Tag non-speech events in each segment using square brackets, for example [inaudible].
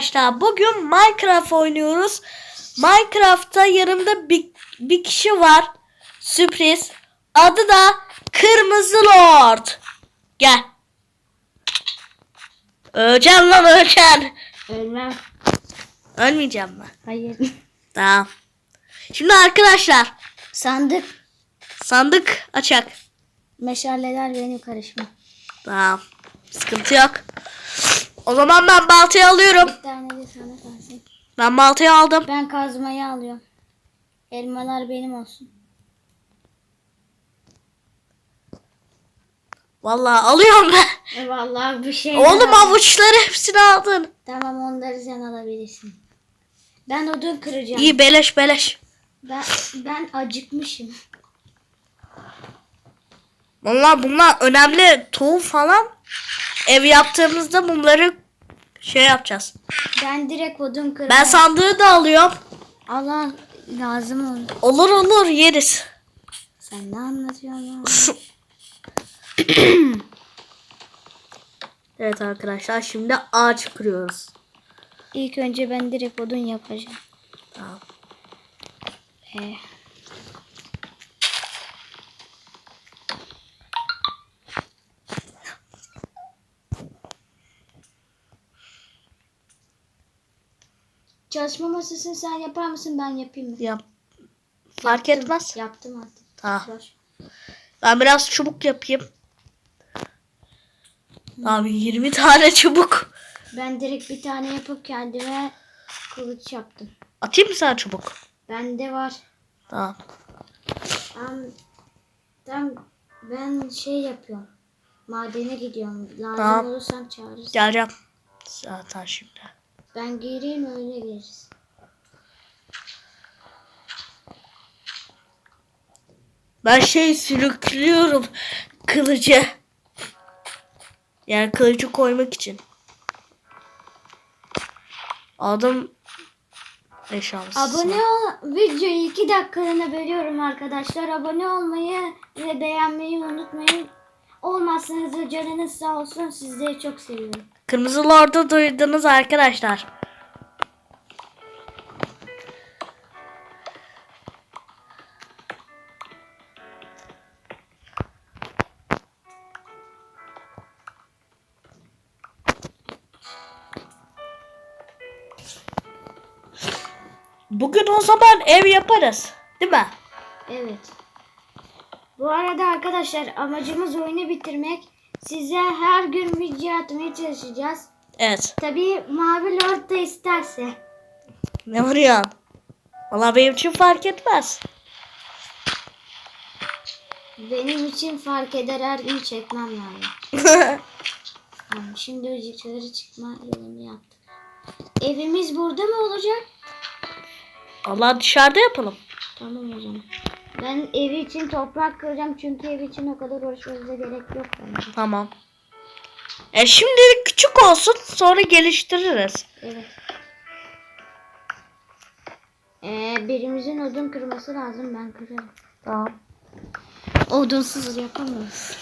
arkadaşlar bugün Minecraft oynuyoruz. Minecraft'ta yanımda bir, bir kişi var. Sürpriz. Adı da Kırmızı Lord. Gel. Öleceksin lan öleceksin. Ölmem. Ölmeyeceğim mi? Hayır. [laughs] Tamam. Şimdi arkadaşlar Sandık. sandık açak. Meşaleler benim karışma. Tamam. Sıkıntı yok. O zaman ben baltayı alıyorum. Bir tane de sana kalsın. Ben baltayı aldım. Ben kazmayı alıyorum. Elmalar benim olsun. Vallahi alıyorum ben. E vallahi bir şey. Oğlum avuçları hepsini aldın. Tamam onları sen alabilirsin. Ben odun kıracağım. İyi beleş beleş. Ben, ben acıkmışım. Vallahi bunlar önemli tohum falan. Ev yaptığımızda bunları şey yapacağız. Ben direkt odun kıracağım. Ben sandığı da alıyorum. Allah lazım olur. Olur olur yeriz. Sen ne anlatıyorsun [coughs] evet arkadaşlar şimdi ağaç kırıyoruz. İlk önce ben direkt odun yapacağım. Tamam. Ee, Çalışma masasını sen yapar mısın ben yapayım mı? Yap. Fark Yaptım, etmez. Yaptım artık. Tamam. Boş. Ben biraz çubuk yapayım. Abi 20 tane çubuk. Ben direkt bir tane yapıp kendime kılıç yaptım. Atayım mı sana çubuk? Bende var. Tamam. Ben, ben, ben şey yapıyorum. Madene gidiyorum. Lazım Tamam. olursam çağırırsın. Geleceğim. Zaten şimdi. Ben gireyim öyle geliriz. Ben şey sürüklüyorum kılıcı. Yani kılıcı koymak için. Aldım. Ne şans. Abone ol. Videoyu 2 dakikalığına bölüyorum arkadaşlar. Abone olmayı ve beğenmeyi unutmayın. Olmazsanız da canınız sağ olsun. Sizleri çok seviyorum. Kırmızı Lord'u duydunuz arkadaşlar. Bugün o zaman ev yaparız. Değil mi? Evet. Bu arada arkadaşlar amacımız oyunu bitirmek. Size her gün video atmaya çalışacağız. Evet. Tabii Mavi Lord da isterse. Ne var ya? Valla benim için fark etmez. Benim için fark eder her gün çekmem lazım. [laughs] Tamam, şimdi dışarı çıkma yolunu yaptık. Evimiz burada mı olacak? Allah dışarıda yapalım. Tamam o zaman. Ben evi için toprak kıracağım çünkü ev için o kadar uğraşmanıza gerek yok bence. Tamam. E şimdilik küçük olsun sonra geliştiririz. Evet. Ee, birimizin odun kırması lazım ben kırarım. Tamam. Odunsuz yapamayız.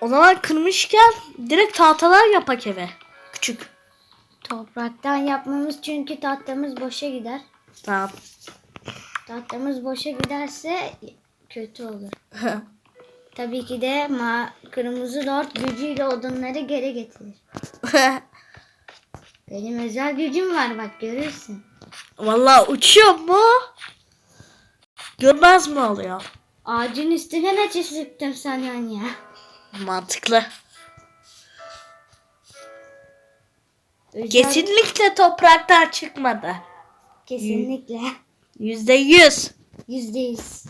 O zaman kırmışken direkt tahtalar yapak eve. Küçük. Topraktan yapmamız çünkü tahtamız boşa gider. Tamam. Tahtamız boşa giderse kötü olur. [laughs] Tabii ki de ma kırmızı lord gücüyle odunları geri getirir. [laughs] Benim özel gücüm var bak görürsün. Vallahi uçuyor mu? Görmez mi oluyor? Ağacın üstüne ne çiziktim sanıyorsun ya? Mantıklı. Özel- Kesinlikle topraktan çıkmadı. Kesinlikle. Yüzde yüz. Yüzde yüz.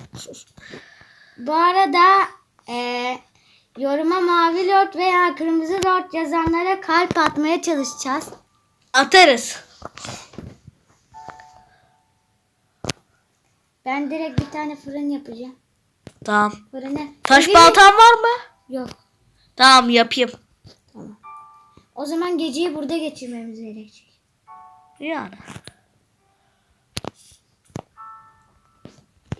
Bu arada eee, yoruma mavi lord veya kırmızı lord yazanlara kalp atmaya çalışacağız. Atarız. Ben direkt bir tane fırın yapacağım. Tamam. Fırını. Taş Evimi- baltan var mı? Yok. Tamam yapayım. Tamam. O zaman geceyi burada geçirmemiz gerekecek. Yani.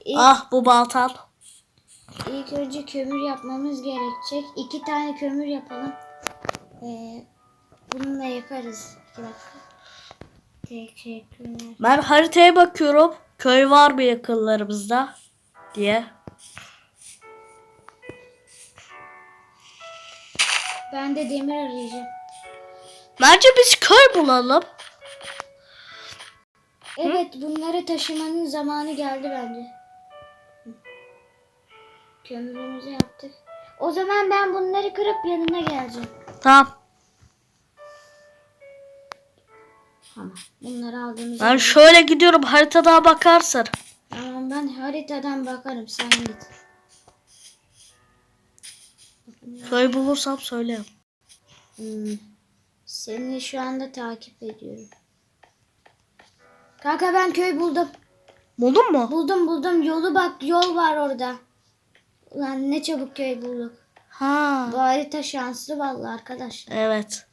İlk, Ah bu baltan. ilk önce kömür yapmamız gerekecek. İki tane kömür yapalım. Ee, Bununla yaparız. İki dakika. Teşekkürler. Ben haritaya bakıyorum. Köy var mı yakınlarımızda diye. Ben de demir arayacağım. Bence biz köy bulalım. Evet bunları taşımanın zamanı geldi bence. Kömürümüzü yaptık. O zaman ben bunları kırıp yanına geleceğim. Tamam. Tamam. Bunları aldığımız Ben şöyle gidiyorum haritadan bakarsın. Tamam ben haritadan bakarım sen git. Köy bulursam söylerim. Hmm. Seni şu anda takip ediyorum. Kanka ben köy buldum. Buldun mu? Buldum buldum. Yolu bak yol var orada. Ulan ne çabuk köy bulduk. Ha. Bu harita şanslı vallahi arkadaşlar. Evet.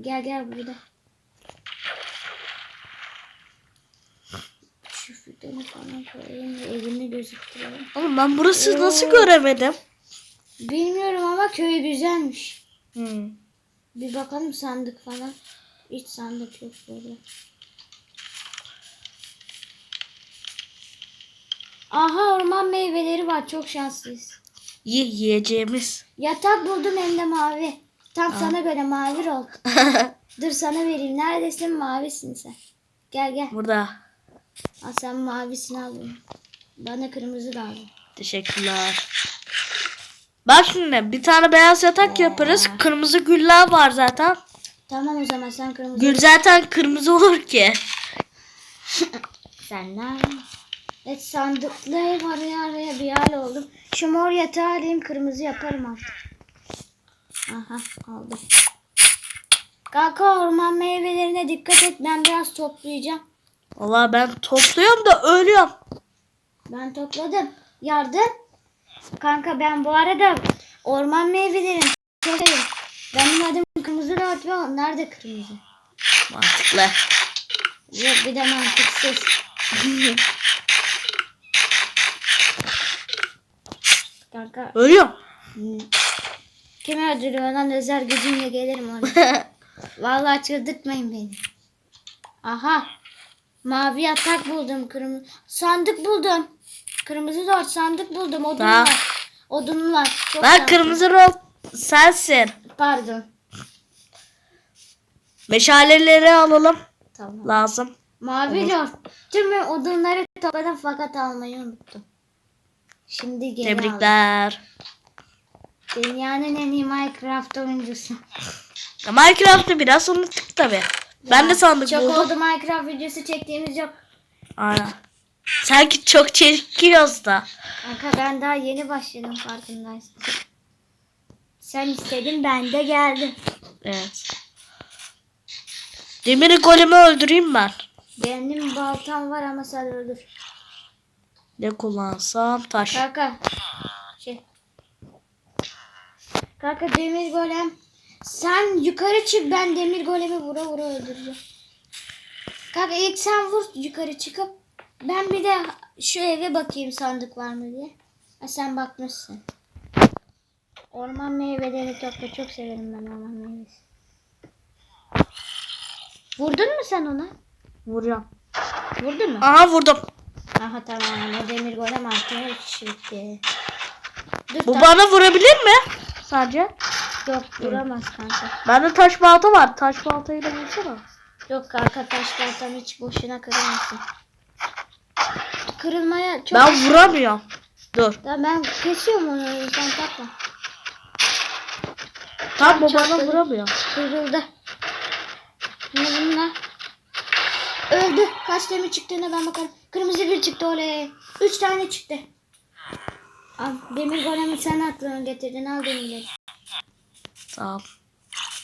Gel gel burada. Şu fideni falan koyayım. Elimi gözüktürelim. Oğlum ben burası nasıl Oo. göremedim? Bilmiyorum ama köy güzelmiş. Hmm. Bir bakalım sandık falan. Hiç sandık yok böyle. Aha orman meyveleri var. Çok şanslıyız. Ye yiyeceğimiz. Yatak buldum hem de mavi. Tam sana göre mavi oldu. [laughs] Dur sana vereyim. Neredesin? Mavisin sen. Gel gel. Burada. Al sen mavisini al. bunu. Bana kırmızı lazım. Teşekkürler. Bak şimdi bir tane beyaz yatak yaparız. Kırmızı güller var zaten. Tamam o zaman sen kırmızı. Gül zaten kırmızı olur ki. [laughs] Sen ne? Evet sandıklı ev araya araya bir hal oldum. Şu mor yatağı alayım kırmızı yaparım artık. Aha aldım. Kanka orman meyvelerine dikkat et ben biraz toplayacağım. Valla ben topluyorum da ölüyorum. Ben topladım. Yardım. Kanka ben bu arada orman meyvelerini severim. Benim adım kırmızı onlar da kırmızı. Mantıklı. Yok bir de mantıksız. [laughs] Kanka Ölüyorum. Kimi öldürüyor lan özel gücümle gelirim oraya. [laughs] Vallahi çıldırtmayın beni. Aha. Mavi yatak buldum. Kırmızı. Sandık buldum. Kırmızı dört sandık buldum. Odun Tamam. var. Odun var. Çok ben şanslı. kırmızı rol sensin. Pardon. Meşaleleri alalım. Tamam. Lazım. Mavi lord. Tüm odunları topladım fakat almayı unuttum. Şimdi geri aldım. Tebrikler. Dünyanın en iyi Minecraft oyuncusu. Ya Minecraft'ı biraz unuttuk tabi. Ben de sandık Çok buldum. oldu Minecraft videosu çektiğimiz yok. Aynen. Sanki çok çekiyoruz da. Kanka ben daha yeni başladım farkındaysan. Sen istedin ben de geldim. Evet. Demiri golemi öldüreyim ben. Benim baltam var ama sen öldür. Ne kullansam taş. Kanka. Şey. Kanka demir golem. Sen yukarı çık ben demir golemi vura vura öldüreceğim. Kanka ilk sen vur yukarı çıkıp. Ben bir de şu eve bakayım sandık var mı diye. Ha, sen bakmışsın. Orman meyveleri topla çok severim ben orman meyvesi. Vurdun mu sen ona? Vuruyorum. Vurdun mu? Aha vurdum. Aha tamam o demir golem artık şimdi. Dur Bu bana vurabilir mi? Sadece. Yok vuramaz kanka. Bende taş balta var. Taş baltayla vursana. Yok kanka taş baltam hiç boşuna kırılmasın. Kırılmaya çok... Ben vuramıyorum. Dur. Ya ben kesiyorum onu sen takma. Tam bu bana çatladı. vuramıyor. Kırıldı. Şimdi bununla... Öldü. Kaç demir çıktığına ben bakarım. Kırmızı bir çıktı oley. Üç tane çıktı. Al demir golemi sen aklına getirdin al demirleri. Tamam.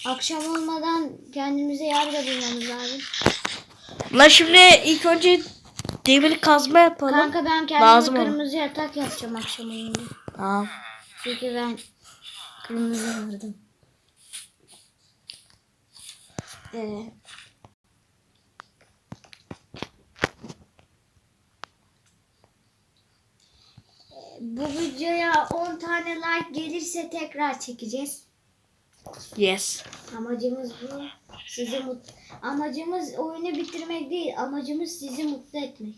Akşam olmadan kendimize yer de bulmamız lazım. Lan şimdi ilk önce demir kazma yapalım. Kanka ben kendime Lazım olur. kırmızı yatak yapacağım akşam olunca. Tamam. Çünkü ben kırmızı vurdum. Ee, bu videoya 10 tane like gelirse tekrar çekeceğiz. Yes. Amacımız bu. Sizi mut Amacımız oyunu bitirmek değil. Amacımız sizi mutlu etmek.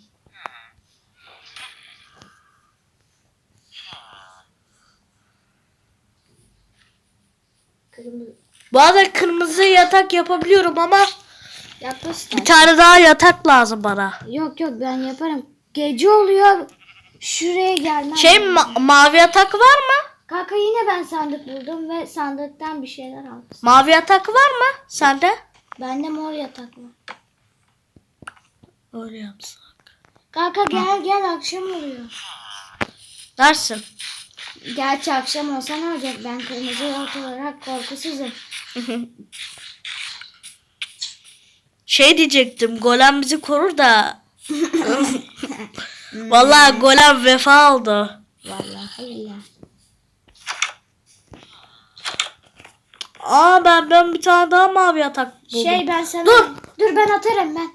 Kırmızı. Bu arada kırmızı yatak yapabiliyorum ama Yaklaş. bir tane daha yatak lazım bana. Yok yok ben yaparım. Gece oluyor. Şuraya gelmem. Şey lazım. ma- mavi yatak var mı? Kanka yine ben sandık buldum ve sandıktan bir şeyler aldım. Mavi yatak var mı sende? Bende mor yatak var. Öyle yapsın. Kanka gel gel akşam oluyor. Dersin. Gerçi akşam olsa ne olacak? Ben kırmızı yat olarak korkusuzum. [laughs] Şey diyecektim. Golem bizi korur da. [laughs] Vallahi golem vefa aldı. Vallahi ya. Aa ben ben bir tane daha mavi yatak buldum. Şey ben sana... Dur. Dur ben atarım ben.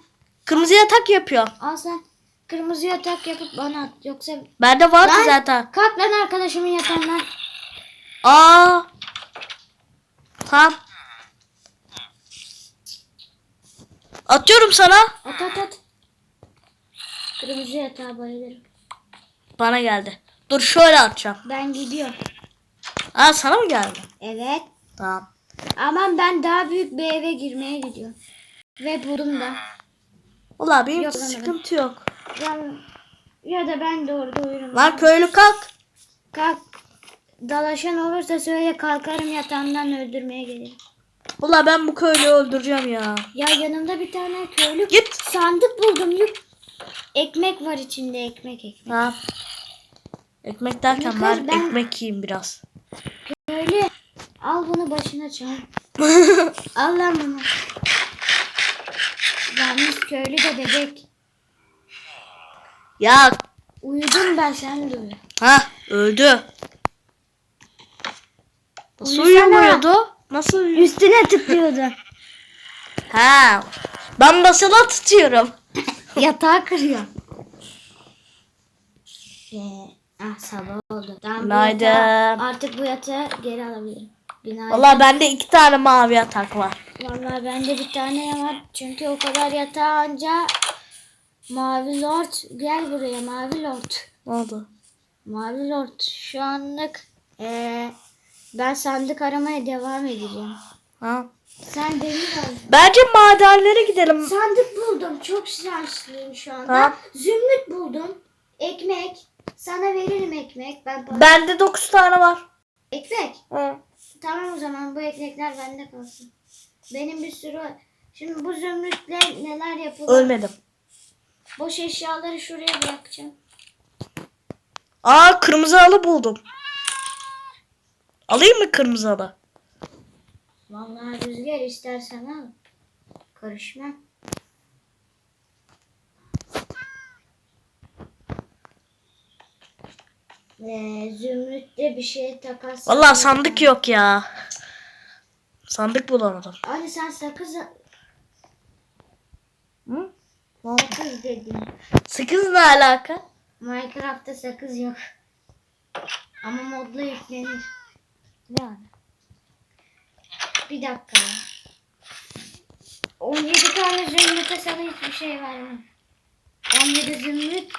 Kırmızı yatak yapıyorum. Al sen. Kırmızı yatak yapıp bana at. Yoksa... Bende vardı Lan! zaten. Kalk lan arkadaşımın yatağından. Aa. Tamam. Atıyorum sana. At at at. Kırmızı yatağa bayılırım. Bana geldi. Dur şöyle atacağım. Ben gidiyorum. Aa sana mı geldi? Evet. Tamam. Ama ben daha büyük bir eve girmeye gidiyorum. Ve buldum da. Valla benim Yok, sıkıntı yok. Ben, ya da ben de orada uyurum. Lan köylü kalk. Kalk. Dalaşan olursa söyle kalkarım yatağından öldürmeye gelirim. Valla ben bu köylüyü öldüreceğim ya. Ya yanımda bir tane köylü Git. sandık buldum. Yük. Ekmek var içinde ekmek ekmek. Tamam. Ekmek derken ben, ben- ekmek yiyeyim biraz. Köylü al bunu başına çal. [laughs] al lan bunu. Yalnız köylü de bebek. ya Uyudum ben sen de uyu. ha öldü. Nasıl Uyusana. uyumuyordu? Nasıl uyuyor? Üstüne tıklıyordu. Ha. Ben basılı tutuyorum. Yatağı kırıyor. Ee, ah sabah oldu. Tamam, Günaydın. yatağı- artık bu yatağı geri alabilirim. Günaydın. Valla bende iki tane mavi yatak var. Vallahi bende bir tane var. Çünkü o kadar yatağı anca Mavi Lord gel buraya Mavi Lord. Ne oldu? Mavi Lord şu anlık eee, ben sandık aramaya devam edeceğim. Ha. Sen demir al. Bence madenlere gidelim. Sandık buldum. Çok şanslıyım şu anda. Tamam. Zümrüt buldum. Ekmek. Sana veririm ekmek. Ben para- Bende 9 tane var. Ekmek. Hı. Tamam o zaman bu ekmekler bende kalsın. Benim bir sürü. Şimdi bu zümrütle neler yapılır? Ölmedim. Boş eşyaları şuraya bırakacağım. Aa kırmızı halı buldum. Alayım mı kırmızı halı? Vallahi rüzgar istersen al. Karışmam. Ee, zümrütle bir şey takas. Valla sandık yok ya. Sandık bulamadım. Hani sen sakız Hı? sakız dedin. Sakız ne alaka? Minecraft'ta sakız yok. Ama modla yüklenir. Ne var? Bir dakika ya. 17 tane zümrüte sana hiçbir şey vermem. 17 zümrüt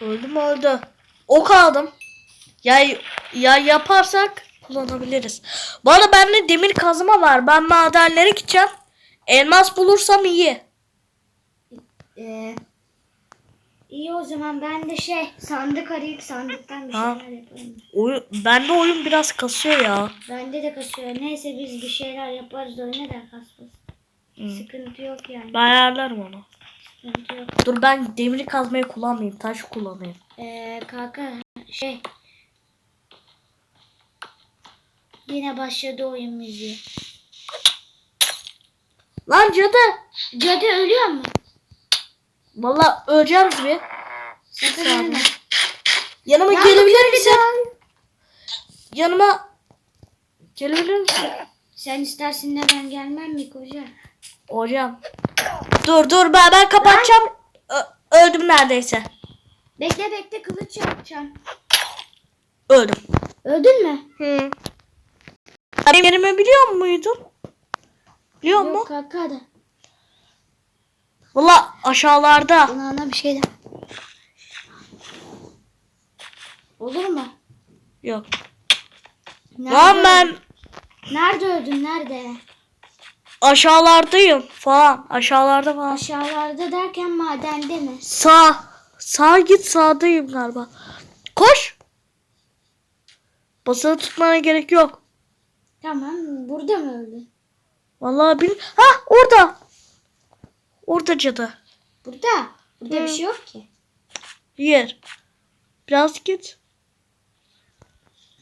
Öldü mü öldü. Ok aldım. Ya, ya yaparsak kullanabiliriz. Bu arada bende demir kazma var. Ben madenlere gideceğim. Elmas bulursam iyi. Ee, iyi o zaman ben de şey sandık arayıp sandıktan bir Ha. şeyler yaparım. Oyun, bende oyun biraz kasıyor ya. Bende de kasıyor. Neyse biz bir şeyler yaparız oyuna da kasmaz. Sıkıntı yok yani. Ben ayarlarım onu. Sıkıntı yok. Dur ben demir kazmayı kullanmayayım. Taş kullanayım. Ee, kanka şey yine başladı oyun müziği. Lan cadı. Cadı ölüyor mu? Valla öleceğim gibi. Sakın. Yanıma Ya gelebilir misin? Yanıma gelebilir misin? Sen istersin de ben gelmem mi koca? Hocam. Dur dur ben, ben kapatacağım. Ö- öldüm neredeyse. Bekle bekle kılıç yapacağım. Öldüm. Öldün mü? Hı. Benim yerimi biliyor muydun? Biliyor Yok musun? kanka. Valla aşağılarda. Buna ana bir şey de. Olur mu? Yok. Nerede Lan ben Nerede öldün? Nerede? aşağılardayım falan. Aşağılarda falan. Aşağılarda derken madende mi? Sağ. Sağ git sağdayım galiba. Koş. Basılı tutmana gerek yok. Tamam. Burada mı öldün? Vallahi bil. Ha orada. Orada cadı. Burada. Burada bir şey yok ki. Yer. Biraz git.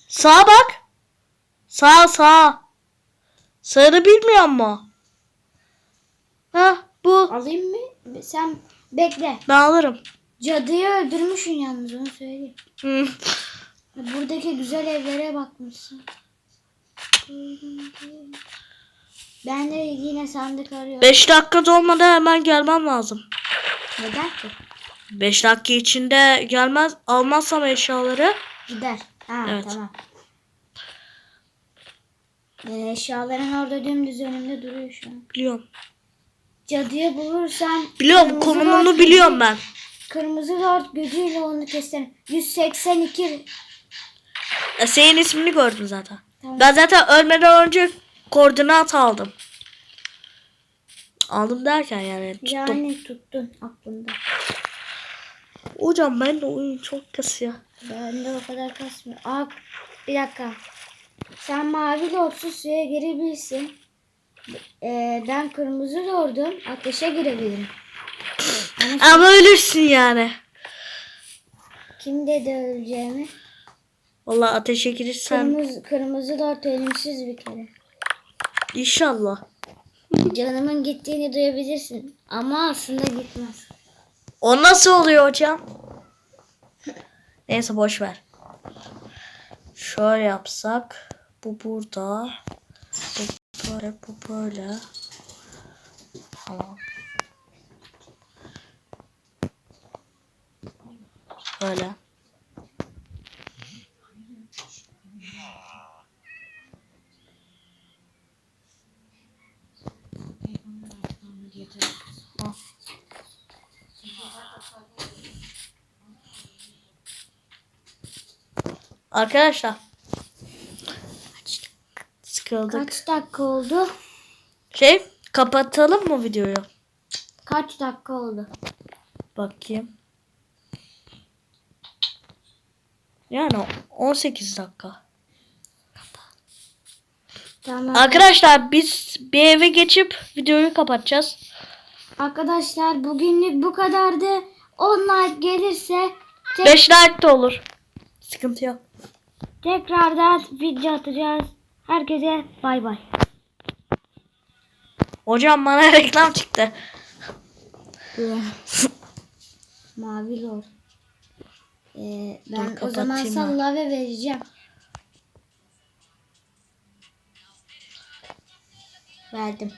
Sağa bak. Sağ sağ. Sağını bilmiyor mu? Ha bu. Alayım mı? Sen bekle. Ben alırım. Cadıyı öldürmüşsün yalnız onu söyleyeyim. Hı. Buradaki güzel evlere bakmışsın. Ben de yine sandık arıyorum. 5 dakika dolmadan hemen gelmem lazım. Neden ki? 5 dakika içinde gelmez almazsam eşyaları Gider. Ha Evet. tamam. Ee, eşyaların orada dümdüz önümde duruyor şu an. biliyorum. Cadıyı bulursam Biliyorum konumunu lord biliyorum gücü- ben. Kırmızı lord gücüyle onu keserim. 182 E, senin ismini gördüm zaten. Tamam. Ben zaten ölmeden önce koordinat aldım. Aldım derken yani tuttum. yani tuttun aklımda. Hocam ben de oyun çok kasıyor. Ben de o kadar kasmıyor. Aa, bir dakika. Sen mavi lordsuz suya girebilirsin. Ee, ben kırmızı lordum. Ateşe girebilirim. Ama Ama ölürsün yani. kim dedi öleceğimi? Vallahi ateşe girirsen Kırmızı, kırmızı lord ölümsüz bir kere. İnşallah. Canımın gittiğini duyabilirsin. Ama aslında gitmez. O nasıl oluyor hocam? Neyse boş ver. Şöyle yapsak. Bu burada. Bu böyle, bu böyle. Tamam. Böyle. Ah. Arkadaşlar. Sıkıldık. Kaç dakika oldu? Şey kapatalım mı videoyu? Kaç dakika oldu? Bakayım. Yani 18 dakika. Tamam. Arkadaşlar biz bir eve geçip videoyu kapatacağız. Arkadaşlar bugünlük bu kadardı. 10 like gelirse tek- 5 like de olur. Sıkıntı yok. Tekrardan video atacağız. Herkese bay bay. Hocam bana [laughs] reklam çıktı. [laughs] Mavi lor. Ee, ben Dur, o zaman salla ve vereceğim. Verdim.